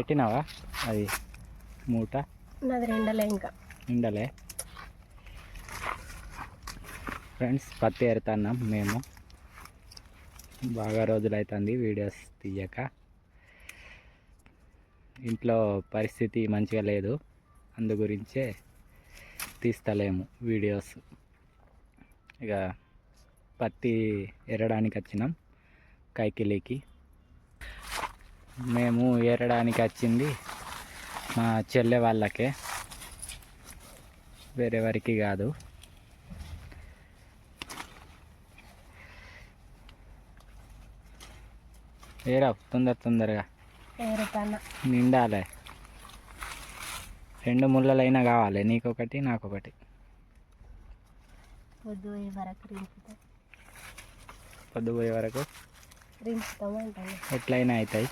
పెట్టినావా? అది మూట? నాది రెండలే ఇంకా. ఉండలే ఫ్రెండ్స్ పత్తి ఎరుతున్నాం మేము. బాగా రోజులైతుంది వీడియోస్ తీయక. ఇంట్లో పరిస్థితి మంచిగా లేదు. అందు గురించే తీస్తలేము వీడియోస్. ఇక పత్తి ఎరడానికి వచ్చినాం. కైకిలికి. మేము ఏరడానికి వచ్చింది మా చెల్లె వాళ్ళకే. వేరెవరికి కాదు. ఏరా తొందర తొందరగా. నిండాలే. రెండు ముళ్ళలైనా కావాలి నీకొకటి నాకొకటి. పొద్దు పోయే వరకు పొద్దుపోయే వరకు? ఎట్లయినా అవుతాయి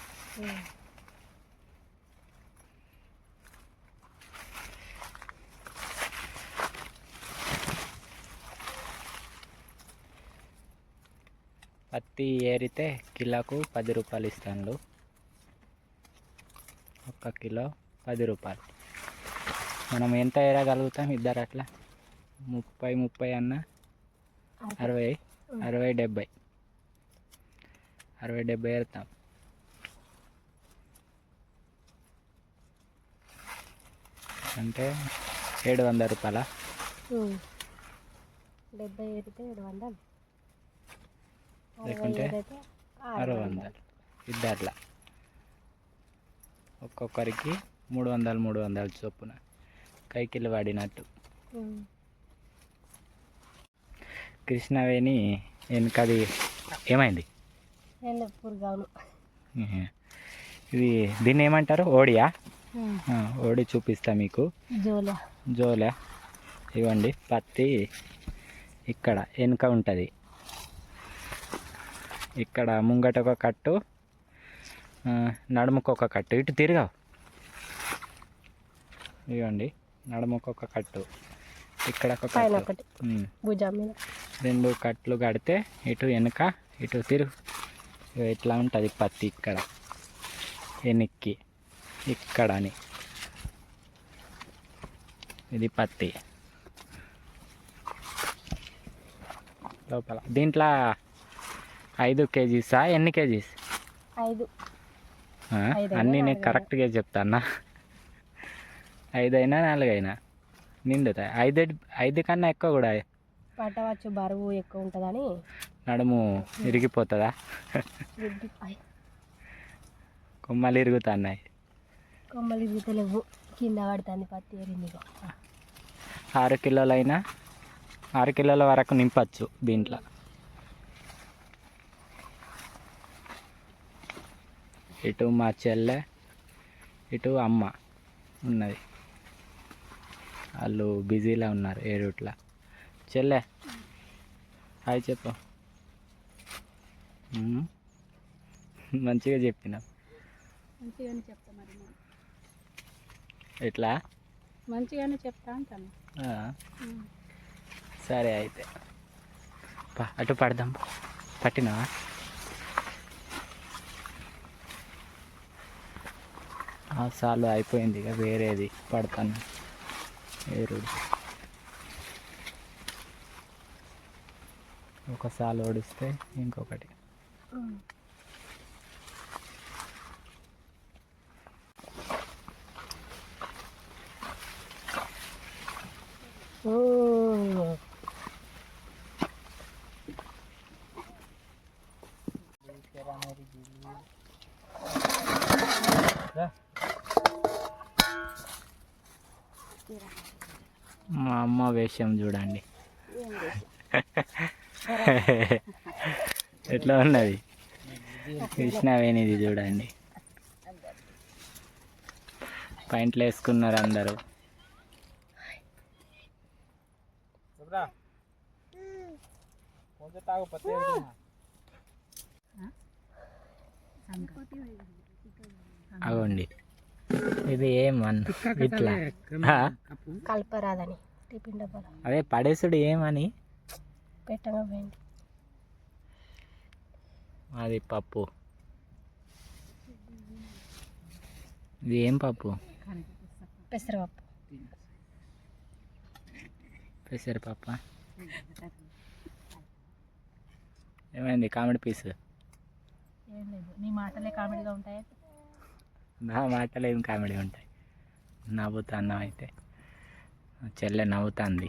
పత్తి ఏరితే కిలోకు పది రూపాయలు ఇస్తాను ఒక్క కిలో పది రూపాయలు. మనం ఎంత ఏరగలుగుతాం ఇద్దరు అట్లా? ముప్పై ముప్పై అన్న? అరవై. అరవై డెబ్బై. అరవై డెబ్బై ఏరుతాం. అంటే ఏడు వందల రూపాయల? డెబ్బై ఏరితే ఏడు వందలు లేకుంటే అరవై వందలు ఇద్దర్లా. ఒక్కొక్కరికి మూడు వందలు మూడు వందలు చొప్పున. కైకిలు పడినట్టు ఉమ్. కృష్ణవేణి వెనకది ఏమైంది. ఇది దీన్ని ఏమంటారు ఓడియా? ఓడి చూపిస్తా మీకు. జోల. జోలే. ఇవ్వండి పత్తి ఇక్కడ వెనుక ఉంటుంది. ఇక్కడ ముంగట ఒక కట్టు నడుముకు ఒక కట్టు. ఇటు తిరగావు. ఇవ్వండి నడుముకు ఒక కట్టు. ఇక్కడ ఒక కట్టు. రెండు కట్లు కడితే ఇటు వెనుక ఇటు తిరుగు. ఇట్లా ఉంటుంది పత్తి ఇక్కడ. వెనక్కి. ఇక్కడ అని ఇది పత్తి. లోపల. దీంట్లో ఐదు కేజీసా? ఎన్ని కేజీస్? ఐదు. అన్నీ నేను. కరెక్ట్గా చెప్తానా? ఐదైనా నాలుగైనా? నిండుతాయి? ఐదు ఐదు కన్నా ఎక్కువ కూడా. పట్టవచ్చు బరువు ఎక్కువ ఉంటుందని. నడుము ఇరిగిపోతుందా? కొమ్మలు ఇరుగుతున్నాయి. కొమ్మలు ఇరుగుతలేవు కింద పడుతుంది పత్తి ఏరింది ఇగో. ఆరు కిలోలైనా ఆరు కిలోల వరకు నింపచ్చు దీంట్లో ఇటు మా చెల్లె ఇటు అమ్మ ఉన్నది వాళ్ళు బిజీలో ఉన్నారు ఏడుట్లా చెల్లె హాయ్ చెప్పు. మంచిగా చెప్పిన మంచిగానే చెప్తా మరి. ఎట్లా? మంచిగానే చెప్తా అంటాను. సరే అయితే. అటు పడదాం. పట్టినావా? ఆ సాలు అయిపోయింది ఇక వేరేది. పడతాను. వేరుడు ఒక సాలు ఓడిస్తే ఇంకొకటి. మా అమ్మ వేషం చూడండి. ఎట్లా ఉన్నది? కృష్ణవేణిది చూడండి. పాయింట్లు వేసుకున్నారు అందరూ. అగోండి. ఇది ఏమన్ ఇట్లా? కలపరాదని టిఫిన్ డబ్బాలో. అదే పడేసుడు ఏమని? పెట్టగా పోయింది అది పప్పు. ఇది ఏం పప్పు? పెసరపప్పు. పెసరపప్ప ఏమైంది? Comedy piece? ఏం లేదు. నీ మాటలే కామెడీగా ఉంటాయి? నా మాటలు ఏం కామెడీ ఉంటాయి? నవ్వుతా అన్నం అయితే? చెల్లె నవ్వుతుంది.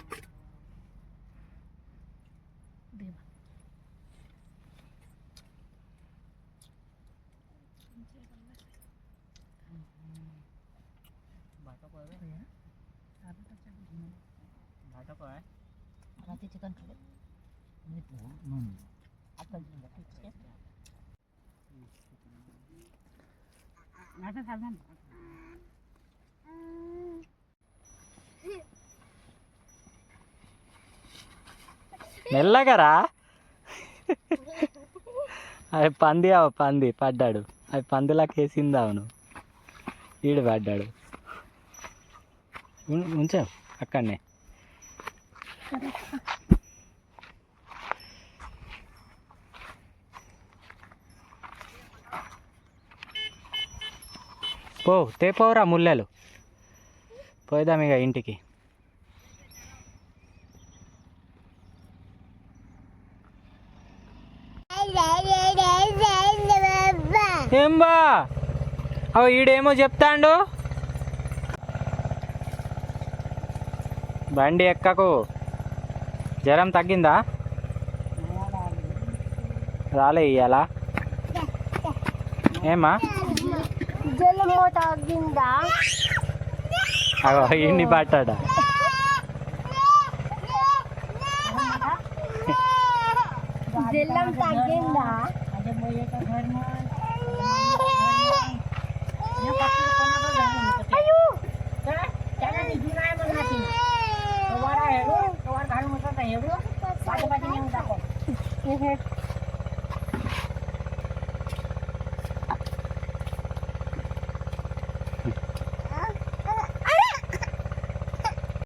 చికెన్ మెల్లగరా? అవి పంది అవ పంది పడ్డాడు. అవి పందులకు వేసింది అవును ఈడు పడ్డాడు. ఉంచావు అక్కడనే. పో తేపోరా ముల్లెలు. పోయిదాం ఇక ఇంటికి. ఏం బా? అవ ఈడేమో చెప్తాండు. బండి ఎక్కకు. జ్వరం తగ్గిందా రాలే ఇయ్యాలా ఏమా జలమో తగ్గిందా అగో ఇన్ని పట్టాడా કાંઈ એવડો? પાછી પાછી હું રાખો